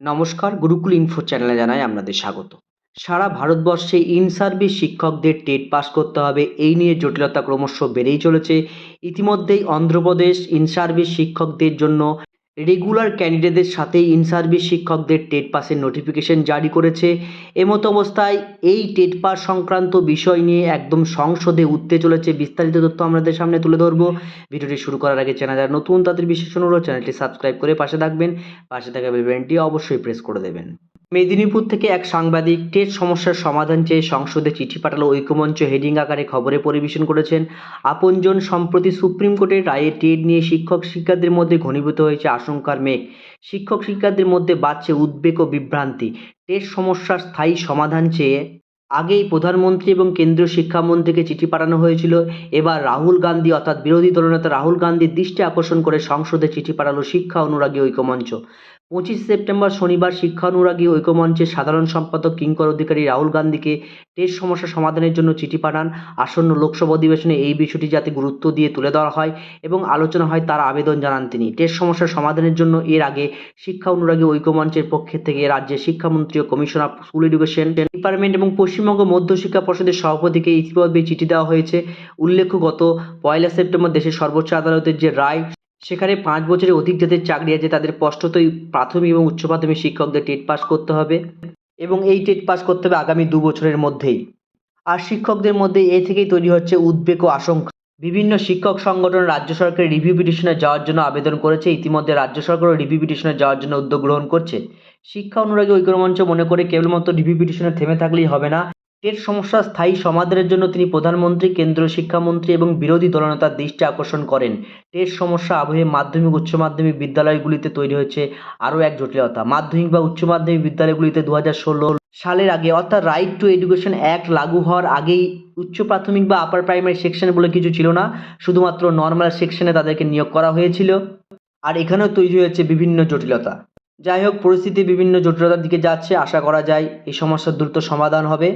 নমস্কার, গুরুকুল ইনফো চ্যানেলে জানাই আপনাদের স্বাগত। সারা ভারতবর্ষে ইন সার্ভিস শিক্ষকদের টেট পাস করতে হবে, এই নিয়ে জটিলতা ক্রমশ বেড়েই চলেছে। ইতিমধ্যেই অন্ধ্রপ্রদেশ ইন সার্ভিস শিক্ষকদের জন্য রেগুলার ক্যান্ডিডেটদের সাথে ইন সার্ভিস শিক্ষকদের টেট পাসের নোটিফিকেশন জারি করেছে। এমত অবস্থায় এই টেট পাস সংক্রান্ত বিষয় নিয়ে একদম সংসদে উঠতে চলেছে বিস্তারিত তথ্য আমাদের সামনে তুলে ধরব। ভিডিওটি শুরু করার আগে চ্যানেল নতুন, তাদের বিশেষ অনুরোধ, চ্যানেলটি সাবস্ক্রাইব করে পাশে থাকবেন। পাশে থাকা বেলবেনটি অবশ্যই প্রেস করে দেবেন। মেদিনীপুর থেকে এক সাংবাদিক টেট সমস্যার সমাধান চেয়ে সংসদে চিঠি পাঠালো ঐক্যমঞ্চ হেডিং আকারে খবরে পরিবেশন করেছেন। আপনজন সম্প্রতি সুপ্রিম কোর্টের রায়ে টেট নিয়ে শিক্ষক শিক্ষার্থীর মধ্যে ঘনীভূত হয়েছে আশঙ্কার মেঘ। শিক্ষক শিক্ষার্থীর মধ্যে বাড়ছে উদ্বেগ ও বিভ্রান্তি। টেট সমস্যার স্থায়ী সমাধান চেয়ে আগেই প্রধানমন্ত্রী এবং কেন্দ্রীয় শিক্ষামন্ত্রীকে চিঠি পাঠানো হয়েছিল। এবার রাহুল গান্ধী অর্থাৎ বিরোধী দলনেতা রাহুল গান্ধীর দৃষ্টি আকর্ষণ করে সংসদে চিঠি পাঠালো শিক্ষা অনুরাগী ঐক্যমঞ্চ। পঁচিশ সেপ্টেম্বর শনিবার শিক্ষা অনুরাগী ঐক্যমঞ্চের সাধারণ সম্পাদক কিঙ্কর অধিকারী রাহুল গান্ধীকে টেট সমস্যা সমাধানের জন্য চিঠি পাঠান। আসন্ন লোকসভা অধিবেশনে এই বিষয়টি যাতে গুরুত্ব দিয়ে তুলে ধরা হয় এবং আলোচনা হয় তার আবেদন জানান তিনি। টেট সমস্যার সমাধানের জন্য এর আগে শিক্ষা অনুরাগী ঐক্যমঞ্চের পক্ষে থেকে রাজ্যের শিক্ষামন্ত্রী ও কমিশনার স্কুল এডুকেশন ডিপার্টমেন্ট এবং পশ্চিমবঙ্গ মধ্যশিক্ষা পর্ষদের সভাপতিকে ইতিমধ্যে চিঠি দেওয়া হয়েছে। উল্লেখ্য, গত পয়লা সেপ্টেম্বর দেশের সর্বোচ্চ আদালতের যে রায় সেখানে পাঁচ বছরের অধিক যাদের চাকরি আছে, তাদের স্পষ্টতই প্রাথমিক এবং উচ্চ প্রাথমিক শিক্ষকদের টেট পাস করতে হবে এবং এই টেট পাস করতে হবে আগামী দু বছরের মধ্যেই। আর শিক্ষকদের মধ্যে এ থেকেই তৈরি হচ্ছে উদ্বেগ ও আশঙ্কা। বিভিন্ন শিক্ষক সংগঠন রাজ্য সরকারের রিভিউ পিটিশনে যাওয়ার জন্য আবেদন করেছে, ইতিমধ্যে রাজ্য সরকারও রিভিউ পিটিশনে যাওয়ার জন্য উদ্যোগ গ্রহণ করছে। শিক্ষা অনুরাগী ঐক্যমঞ্চ মনে করে কেবলমাত্র রিভিউ পিটিশনে থেমে থাকলেই হবে না। টেট সমস্যার স্থায়ী সমাধানের জন্য তিনি প্রধানমন্ত্রী, কেন্দ্রীয় শিক্ষামন্ত্রী এবং বিরোধী দলনেতার দৃষ্টি আকর্ষণ করেন। টেট সমস্যা আবহে মাধ্যমিক, উচ্চ মাধ্যমিক বিদ্যালয়গুলিতে তৈরি হয়েছে আরও এক জটিলতা। মাধ্যমিক বা উচ্চ মাধ্যমিক বিদ্যালয়গুলিতে দু হাজার ষোলো সালের আগে, অর্থাৎ রাইট টু এডুকেশন অ্যাক্ট লাগু হওয়ার আগেই উচ্চ প্রাথমিক বা আপার প্রাইমারি সেকশন বলে কিছু ছিল না। শুধুমাত্র নর্মাল সেকশনে তাদেরকে নিয়োগ করা হয়েছিল। আর এখানেও তৈরি হয়েছে বিভিন্ন জটিলতা। যাই হোক, পরিস্থিতি বিভিন্ন জটিলতার দিকে যাচ্ছে। আশা করা যায় এই সমস্যার দ্রুত সমাধান হবে।